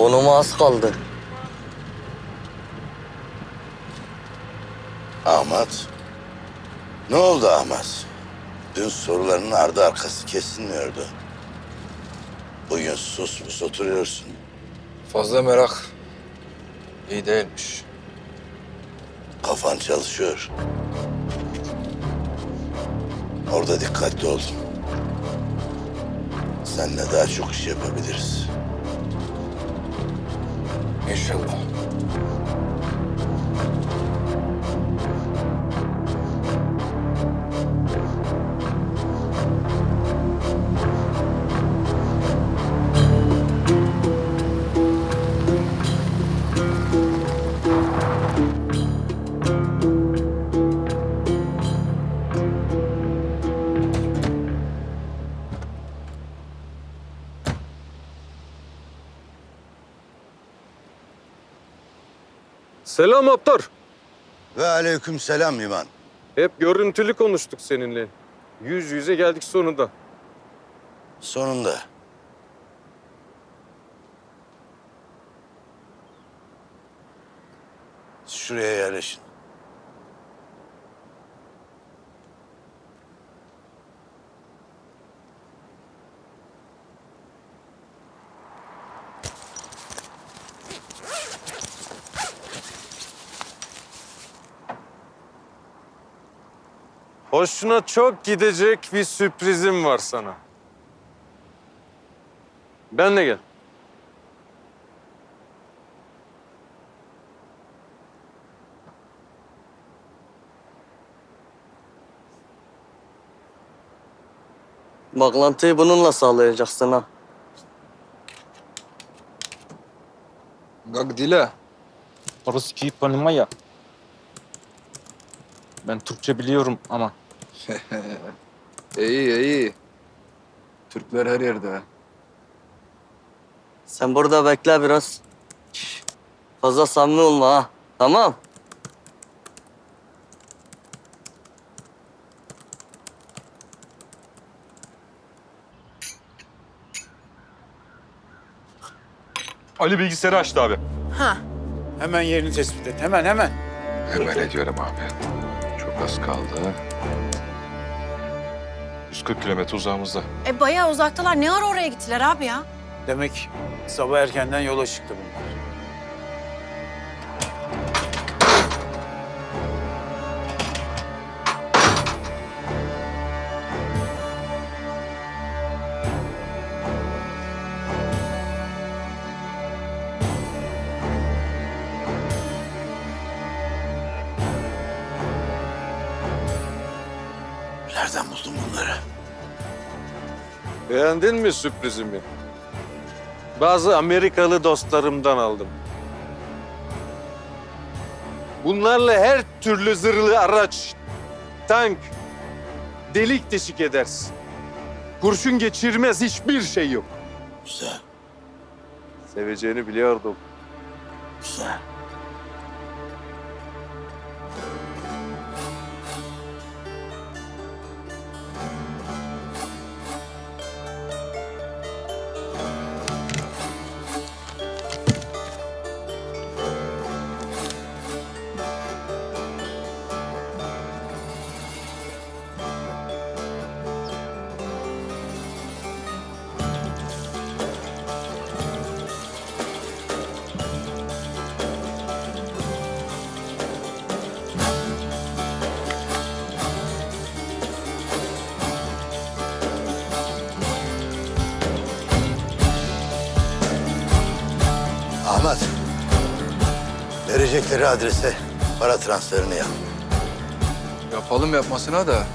Konuma az kaldı. Ahmet. Ne oldu Ahmet? Dün soruların ardı arkası kesilmiyordu. Bugün sus pus oturuyorsun. Fazla merak iyi değilmiş. Kafan çalışıyor. Orada dikkatli ol. Seninle daha çok iş yapabiliriz. İnşallah. Selam Aptar. Ve aleyküm selam İman. Hep görüntülü konuştuk seninle. Yüz yüze geldik sonunda. Sonunda. Şuraya yerleşin. Hoşuna çok gidecek bir sürprizim var sana. Benle gel. Bağlantıyı bununla sağlayacaksın ha. Gag dile. Ruskiyi понимаю. Ben Türkçe biliyorum ama. İyi iyi. Türkler her yerde. Sen burada bekle biraz. Şş, Fazla samimi olma ha. Tamam. Ali bilgisayarı açtı abi. Hemen yerini tespit et. Hemen hemen. Hemen ediyorum abi. Çok az kaldı. 140 kilometre uzağımızda. E bayağı uzaktalar. Ne ara oraya gittiler abi ya? Demek sabah erkenden yola çıktı bunlar. Nereden buldun bunları? Beğendin mi sürprizimi? Bazı Amerikalı dostlarımdan aldım. Bunlarla her türlü zırhlı araç, tank, delik deşik edersin. Kurşun geçirmez hiçbir şey yok. Güzel, Seveceğini biliyordum. güzel. Verecekleri adrese para transferini yap. Yapalım yapmasına da.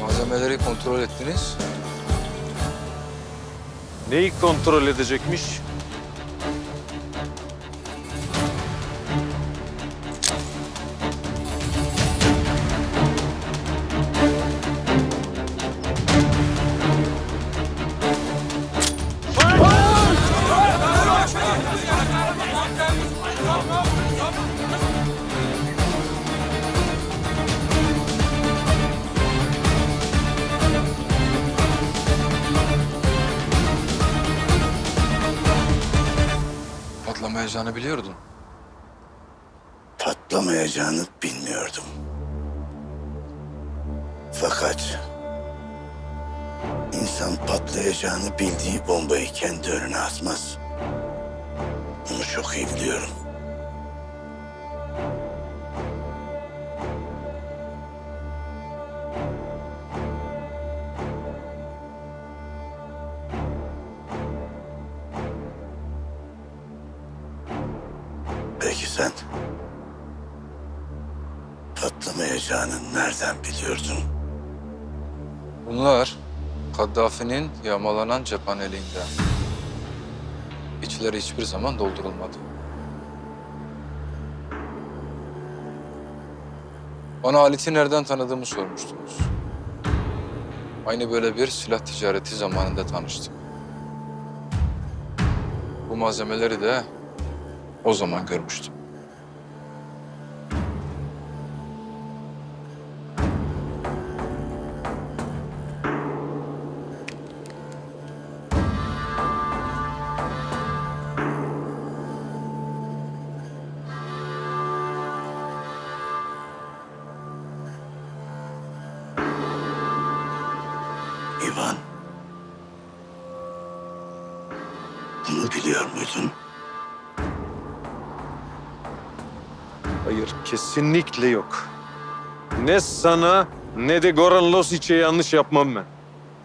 Malzemeleri kontrol ettiniz. Neyi kontrol edecekmiş? Patlamayacağını bilmiyordum. Fakat insan patlayacağını bildiği bombayı kendi önüne atmaz. Bunu çok iyi biliyorum. Peki sen patlamayacağını nereden biliyordun? Bunlar Kaddafi'nin yağmalanan cephaneliğinde. İçleri hiçbir zaman doldurulmadı. Bana Halit'i nereden tanıdığımı sormuştunuz. Aynı böyle bir silah ticareti zamanında tanıştık. Bu malzemeleri de o zaman görmüştüm. İvan. Bunu biliyor muydun? Hayır, kesinlikle yok. Ne sana ne de Goran Losic'e yanlış yapmam ben.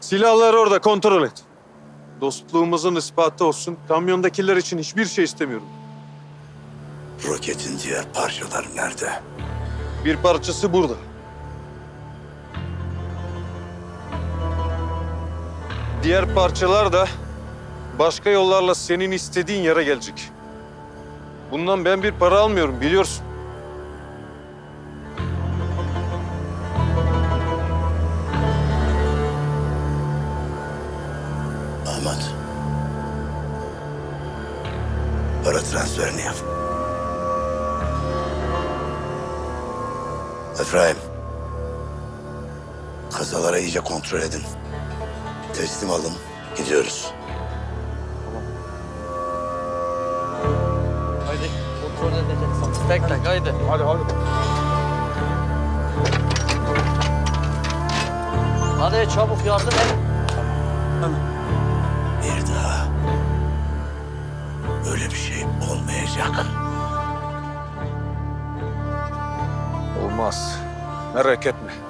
Silahları orada kontrol et. Dostluğumuzun ispatı olsun. Kamyondakiler için hiçbir şey istemiyorum. Roketin diğer parçaları nerede? Bir parçası burada. Diğer parçalar da başka yollarla senin istediğin yere gelecek. Bundan ben bir para almıyorum biliyorsun. Ahmet. Para transferini yap. Efraim. Kazalara iyice kontrol edin. Teslim alın. Gidiyoruz. Haydi kontrol. Tek tek haydi. Hadi hadi. Hadi çabuk yardım et. Bir daha öyle bir şey olmayacak. Olmaz. Merak etme.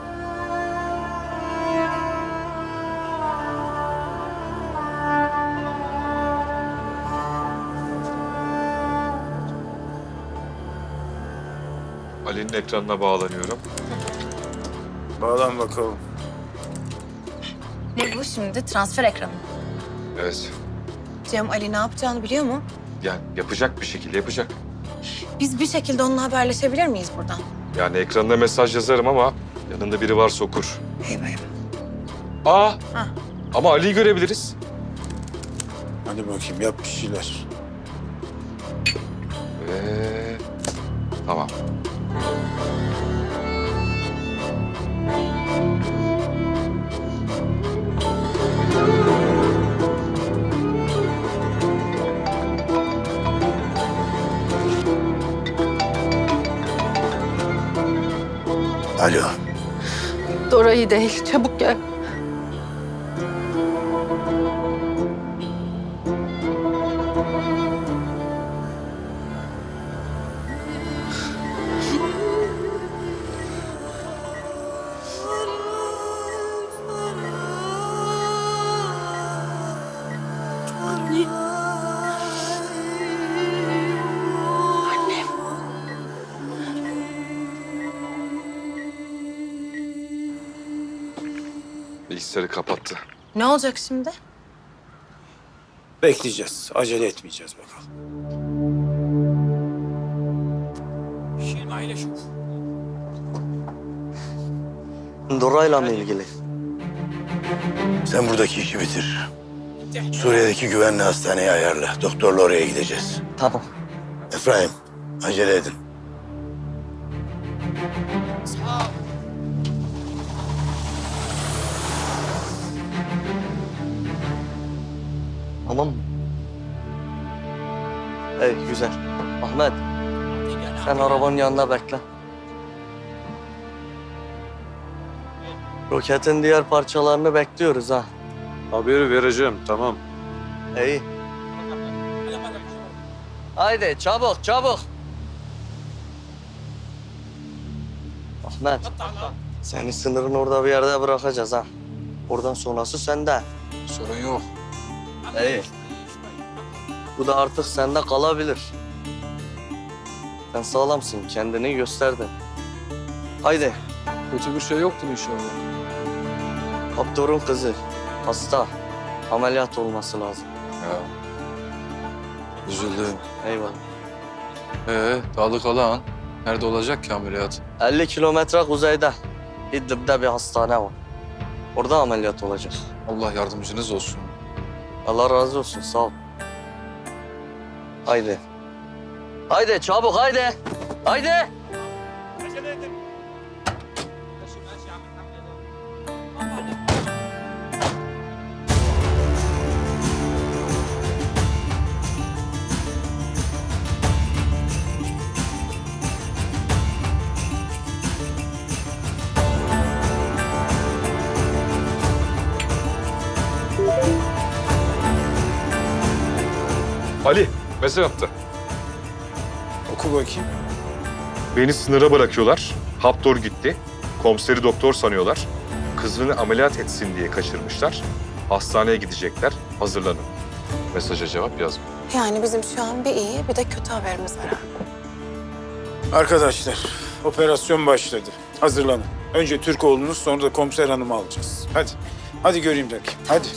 Ali'nin ekranına bağlanıyorum. Bağlan bakalım. Ne bu şimdi? Transfer ekranı. Evet. Cem Ali ne yapacağını biliyor mu? Yani yapacak bir şekilde yapacak. Biz bir şekilde onunla haberleşebilir miyiz buradan? Yani ekranına mesaj yazarım ama yanında biri varsa okur. Eyvah eyvah. Aa! Ha. Ama Ali'yi görebiliriz. Hadi bakayım yap bir şeyler. Ve... Tamam. Dora iyi değil. Çabuk gel. Bilgisayarı kapattı. Ne olacak şimdi? Bekleyeceğiz. Acele etmeyeceğiz bakalım. Dora'yla mı ilgili? Sen buradaki işi bitir. Suriye'deki güvenli hastaneyi ayarla. Doktorla oraya gideceğiz. Tamam. Efraim, acele edin. Tamam mı? Ey güzel. Ahmet. Sen arabanın yanında bekle. Roketin diğer parçalarını bekliyoruz ha. Haberi vereceğim tamam. İyi. Haydi çabuk çabuk. Ahmet. Seni sınırın orada bir yerde bırakacağız ha. Oradan sonrası sende. Sorun yok. İyi. Bu da artık sende kalabilir. Sen sağlamsın, kendini gösterdin. Haydi, Kötü bir şey yoktur inşallah. doktorun kızı, hasta. Ameliyat olması lazım. Ya. Üzüldüm. Eyvallah. Ee, Dağlık Alan. Nerede olacak ki ameliyat? 50 kilometre kuzeyde, İdlib'de bir hastane var. Orada ameliyat olacak. Allah yardımcınız olsun. Allah razı olsun, sağ ol. Haydi. Haydi, çabuk haydi. Haydi. Ali mesaj attı. Oku bakayım. Beni sınıra bırakıyorlar. Haptor gitti. Komiseri doktor sanıyorlar. Kızını ameliyat etsin diye kaçırmışlar. Hastaneye gidecekler. Hazırlanın. Mesaja cevap yazma. Yani bizim şu an bir iyi bir de kötü haberimiz var. ha. Arkadaşlar, operasyon başladı. Hazırlanın. Önce Türk oğlunuz, sonra da komiser hanımı alacağız. Hadi. Hadi göreyim bakayım. Hadi.